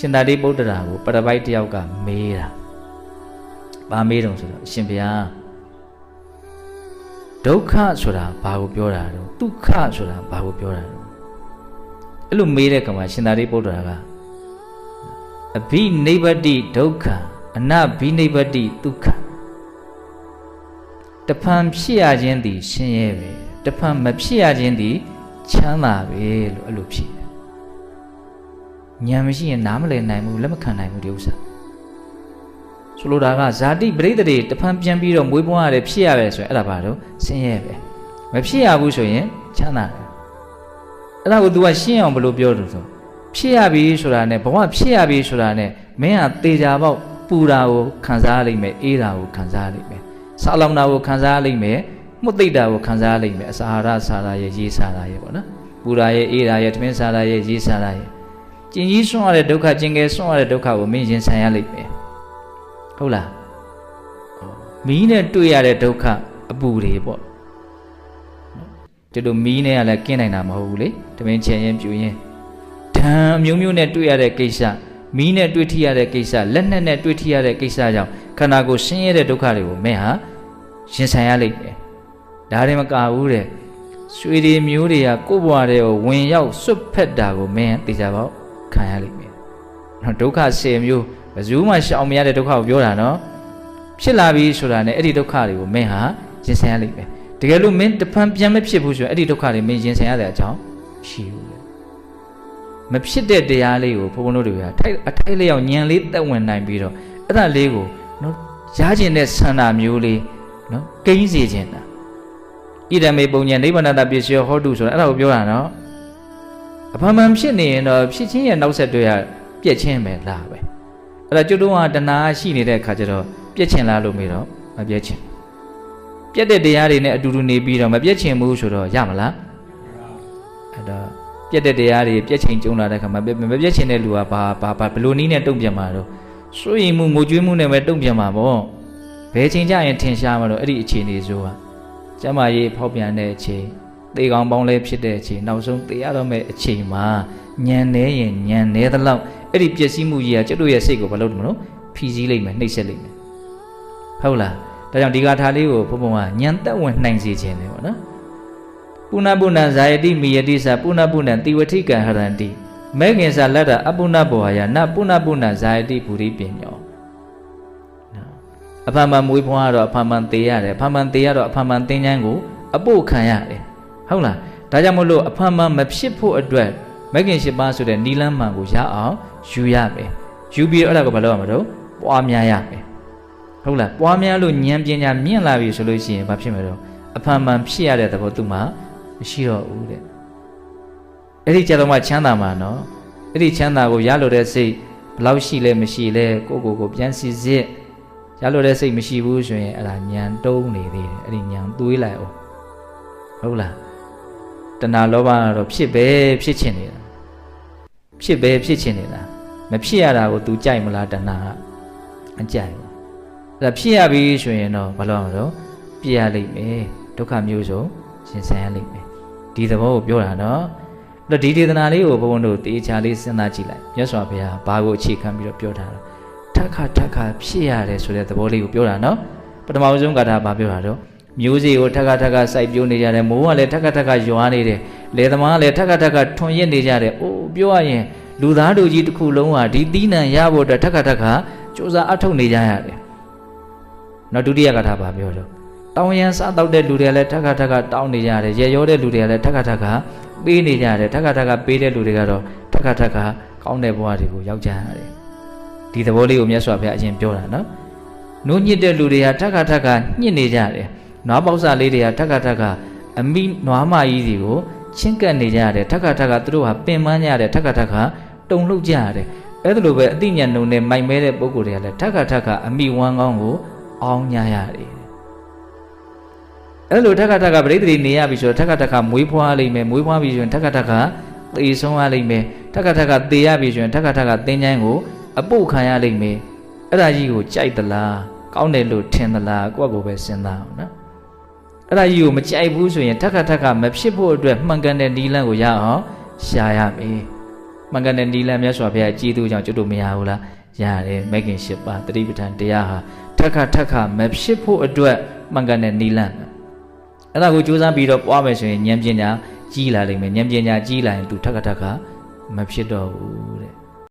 ရှင်သာရိပုတ္တရာကိုပရပိုက်တယောက်ကမေးတာဘာမေးတုံဆိုတော့အရှင်ဘုရားဒုက္ခဆိုတာဘာကိုပြောတာတော့ဒုက္ခဆိုတာဘာကိုပြောတာတော့အဲ့လိုမေးတဲ့ကမှာရှင်သာရိပုတ္တရာကအဘိနိဗ္ဗတိဒုက္ခအနဘိနိဗ္ဗတိဒုက္ခတဖန်ဖြစ်ရခြင်းသည်ဆင်းရဲပဲတဖန်မဖြစ်ရခြင်းသည်ချမ်းသာပဲလို့အဲ့လိုဖြစ်တယ် ဉာဏ်မရှိရင်နားမလည်နိုင်ဘူးလက်မခံနိုင်ဘူးဒီဥစ္စာဆိုလိုတာကဇာတိပရိသေတွေတဖန်ပြန်ပြီးတော့မွေးပွားရတယ်ဖြစ်ရတယ်ဆိုရင်အဲ့ဒါဘာလို့ဆင်းရဲပဲမဖြစ်ရဘူးဆိုရင်ချမ်းသာတယ်အဲ့ဒါကို तू ကရှင်းအောင်ဘယ်လိုပြောလို့ဆိုဖြစ်ရပြီဆိုတာနဲ့ဘဝဖြစ်ရပြီဆိုတာနဲ့မင်းဟာတေချာပေါက်ပူတာကိုခံစားရလိမ့်မယ်အေးတာကိုခံစားရလိမ့်မယ်စာလောင်တာကိုခံစားရလိမ့်မယ်မှုတ်သိပ်တာကိုခံစားရလိမ့်မယ်အစာဟာရစာရရဲ့ရေးစာရရဲ့ပေါ့နော်ပူတာရဲ့အေးတာရဲ့ထမင်းစာရရဲ့ရေးစာရရဲ့ ကျင်ကြီးဆွန့်ရတဲ့ဒုက္ခကျင်ငယ်ဆွန့်ရတဲ့ဒုက္ခကိုမင်းရင်ဆိုင်ရလိမ့်မယ်ဟုတ်လားမီးနဲ့တွေ့ရတဲ့ဒုက္ခအပူတွေပေါ့ဒီလိုမီးနဲ့ကလည်းကင်းနိုင်တာမဟုတ်ဘူးလေထမင်းချင်ရင်ပြူရင်ဓာန်မျိုးမျိုးနဲ့တွေ့ရတဲ့ကိစ္စမီးနဲ့တွေ့ထိရတဲ့ကိစ္စလက်နက်နဲ့တွေ့ထိရတဲ့ကိစ္စကြောင့်ခန္ဓာကိုယ်ဆင်းရဲတဲ့ဒုက္ခတွေကိုမင်းဟာရင်ဆိုင်ရလိမ့်မယ်ဒါတွေမကဘူးတဲ့ရွှေတွေမျိုးတွေကကိုယ့်ဘဝတွေကိုဝင်ရောက်စွတ်ဖက်တာကိုမင်းသိကြပါဦး ခံရလိမ့်မယ်နော်ဒုက္ခ10မျိုးဘယ်သူမှရှောင်မရတဲ့ဒုက္ခကိုပြောတာနော်ဖြစ်လာပြီဆိုတာနဲ့အဲ့ဒီဒုက္ခတွေကိုမင်းဟာရင်ဆိုင်ရလိမ့်မယ်တကယ်လို့မင်းတဖန်ပြန်မဖြစ်ဘူးဆိုရင်အဲ့ဒီဒုက္ခတွေမင်းရင်ဆိုင်ရတဲ့အကြောင်းရှိဘူးလေမဖြစ်တဲ့တရားလေးကိုဘုန်းဘုန်းတို့တွေကထိုက်အထိုက်လျောက်ညံလေးတက်ဝင်နိုင်ပြီးတော့အဲ့ဒါလေးကိုနော်ရကျင်တဲ့ဆန္ဒမျိုးလေးနော်ကိန်းစေခြင်းတာဣဒံမေပုံညာနိဗ္ဗာန်တပစ္စယောဟောတုဆိုတာအဲ့ဒါကိုပြောတာနော် အဖန်ဖန်ဖြစ်နေရင်တော့ဖြစ်ချင်းရဲ့နောက်ဆက်တွဲရပြက်ချင်းပဲလားပဲအဲ့ဒါကျွတ်တုံးကတဏှာရှိနေတဲ့အခါကျတော့ပြက်ချင်းလားလို့မေးတော့မပြက်ချင်းပြက်တဲ့တရားတွေနဲ့အတူတူနေပြီးတော့မပြက်ချင်းဘူးဆိုတော့ရမလားအဲ့တော့ပြက်တဲ့တရားတွေပြက်ချင်းကျုံလာတဲ့ခါမှာမပြက်ချင်းတဲ့လူကဘာဘာဘာဘလို့နီးနဲ့တုံ့ပြန်မှာတော့စိုးရင်မှုငိုကြွေးမှုနဲ့ပဲတုံ့ပြန်မှာပေါ့ဘယ်ချိန်ကျရင်ထင်ရှားမှာတော့အဲ့ဒီအခြေအနေဆိုတာကျမကြီးဖောက်ပြန်တဲ့အချိန် သေကောင်ပေါင်းလဲဖြစ်တဲ့အချိန်နောက်ဆုံးသေရတော့မဲ့အချိန်မှာညံနေရင်ညံနေသလောက်အဲ့ဒီပျက်စီးမှုကြီးကကျွတ်တို့ရဲ့စိတ်ကိုမလုပ်ဘူးမလို့ဖြီးစည်းလိုက်မယ်နှိပ်စက်လိုက်မယ်ဟုတ်လားဒါကြောင့်ဒီဂါထာလေးကိုဘုံဘုံကညံသက်ဝင်နှိုင်စေခြင်းလေပေါ့နော်ပုဏ္ဏပုဏ္ဏဇာယတိမိယတိသပုဏ္ဏပုဏ္ဏတိဝတိကံဟရန္တိမဲခင်စာလက်တာအပုဏ္ဏဘောဟာယနပုဏ္ဏပုဏ္ဏဇာယတိဘူရိပညောနော်အဖန်မှန်မွေးဖွားတော့အဖန်မှန်သေးရတယ်အဖန်မှန်သေးရတော့အဖန်မှန်သင်္ချမ်းကိုအပို့ခံရတယ် ဟုတ်လားဒါကြောင့်မို့လို့အဖန်မှန်မဖြစ်ဖို့အတွက်မဂ်ကင်၈ပါးဆိုတဲ့နီလန်းမှန်ကိုရအောင်ယူရမယ်ယူပြီးတော့အဲ့ဒါကိုဘာလုပ်ရမလို့ပွားများရမယ်ဟုတ်လားပွားများလို့ဉာဏ်ပညာမြင့်လာပြီဆိုလို့ရှိရင်ဘာဖြစ်မလဲတော့အဖန်မှန်ဖြစ်ရတဲ့သဘောသူမှမရှိတော့ဘူးတဲ့အဲ့ဒီကြတော့မှချမ်းသာမှာနော်အဲ့ဒီချမ်းသာကိုရလို့တဲ့စိတ်ဘယ်လောက်ရှိလဲမရှိလဲကိုယ့်ကိုယ်ကိုပြန်စီစစ်ရလို့တဲ့စိတ်မရှိဘူးဆိုရင်အဲ့ဒါညံတုံးနေသေးတယ်အဲ့ဒီညံသွေးလိုက်အောင်ဟုတ်လား တဏှာလောဘကတော့ဖြစ်ပဲဖြစ်ချင်နေတာဖြစ်ပဲဖြစ်ချင်နေတာမဖြစ်ရတာကို तू ကြိုက်မလားတဏှာကအကြိုက်ဘူးအဲ့ဒါဖြစ်ရပြီဆိုရင်တော့ဘာလို့ရမလို့ပြရလိမ့်မယ်ဒုက္ခမျိုးစုံရှင်ဆန်းရလိမ့်မယ်ဒီသဘောကိုပြောတာနော်အဲ့တော့ဒီဒေသနာလေးကိုဘုန်းဘုန်းတို့တေချာလေးစဉ်းစားကြည့်လိုက်မြတ်စွာဘုရားဘာကိုအခြေခံပြီးတော့ပြောထားတာထက်ခါထက်ခါဖြစ်ရတယ်ဆိုတဲ့သဘောလေးကိုပြောတာနော်ပထမဆုံးကထာဘာပြောတာတော့ မျိုးစေ့ကိုထက်ခါထက်ခါစိုက်ပျိုးနေကြတယ်မိုးကလည်းထက်ခါထက်ခါရွာနေတယ်လယ်သမားကလည်းထက်ခါထက်ခါထွန်ရစ်နေကြတယ်အိုးပြောရရင်လူသားတို့ကြီးတစ်ခုလုံးဟာဒီသီးနှံရဖို့အတွက်ထက်ခါထက်ခါစူးစမ်းအထောက်နေကြရတယ်နောက်ဒုတိယကထာဘာပြောတော့တောင်းရန်စားတောက်တဲ့လူတွေလည်းထက်ခါထက်ခါတောင်းနေကြတယ်ရေရောတဲ့လူတွေကလည်းထက်ခါထက်ခါပေးနေကြတယ်ထက်ခါထက်ခါပေးတဲ့လူတွေကတော့ထက်ခါထက်ခါကောင်းတဲ့ဘဝတွေကိုရောက်ကြရတယ်ဒီသဘောလေးကိုမြတ်စွာဘုရားအရင်ပြောတာနော်နိုးညစ်တဲ့လူတွေဟာထက်ခါထက်ခါညှစ်နေကြတယ် နွားပေါက်စာလေးတွေကထက်ခါထက်ခါအမိနွားမကြီးစီကိုချင်းကပ်နေကြရတယ်ထက်ခါထက်ခါသူတို့ဟာပင်ပန်းကြရတယ်ထက်ခါထက်ခါတုံလှုပ်ကြရတယ်အဲ့ဒါလိုပဲအသိဉာဏ်နှုံနဲ့မိုက်မဲတဲ့ပုဂ္ဂိုလ်တွေကလည်းထက်ခါထက်ခါအမိဝမ်းကောင်းကိုအောင်းညာရတယ်အဲ့လိုထက်ခါထက်ခါပရိသေနေရပြီဆိုတော့ထက်ခါထက်ခါမွေးဖွားလိမ့်မယ်မွေးဖွားပြီဆိုရင်ထက်ခါထက်ခါသေဆုံးရလိမ့်မယ်ထက်ခါထက်ခါသေရပြီဆိုရင်ထက်ခါထက်ခါသင်္ချမ်းကိုအပုတ်ခံရလိမ့်မယ်အဲ့ဒါကြီးကိုကြိုက်သလားကောင်းတယ်လို့ထင်သလားကိုယ့်ကိုယ်ပဲစဉ်းစားအောင်နော် အဲ့ဒါကြီးကိုမကြိုက်ဘူးဆိုရင်ထက်ခါထက်ခါမဖြစ်ဖို့အတွက်မှန်ကန်တဲ့နီလန်းကိုရအောင်ရှာရမယ်မှန်ကန်တဲ့နီလန်မြတ်စွာဘုရားကြည်သူကြောင့်ကျွတ်တို့မရဘူးလားရတယ်မဂ်ခင်၈ပါးတတိပဋ္ဌာန်တရားဟာထက်ခါထက်ခါမဖြစ်ဖို့အတွက်မှန်ကန်တဲ့နီလန်ပဲအဲ့ဒါကိုစူးစမ်းပြီးတော့ပွားမယ်ဆိုရင်ဉာဏ်ပညာကြီးလာလိမ့်မယ်ဉာဏ်ပညာကြီးလာရင် तू ထက်ခါထက်ခါမဖြစ်တော့ဘူးတဲ့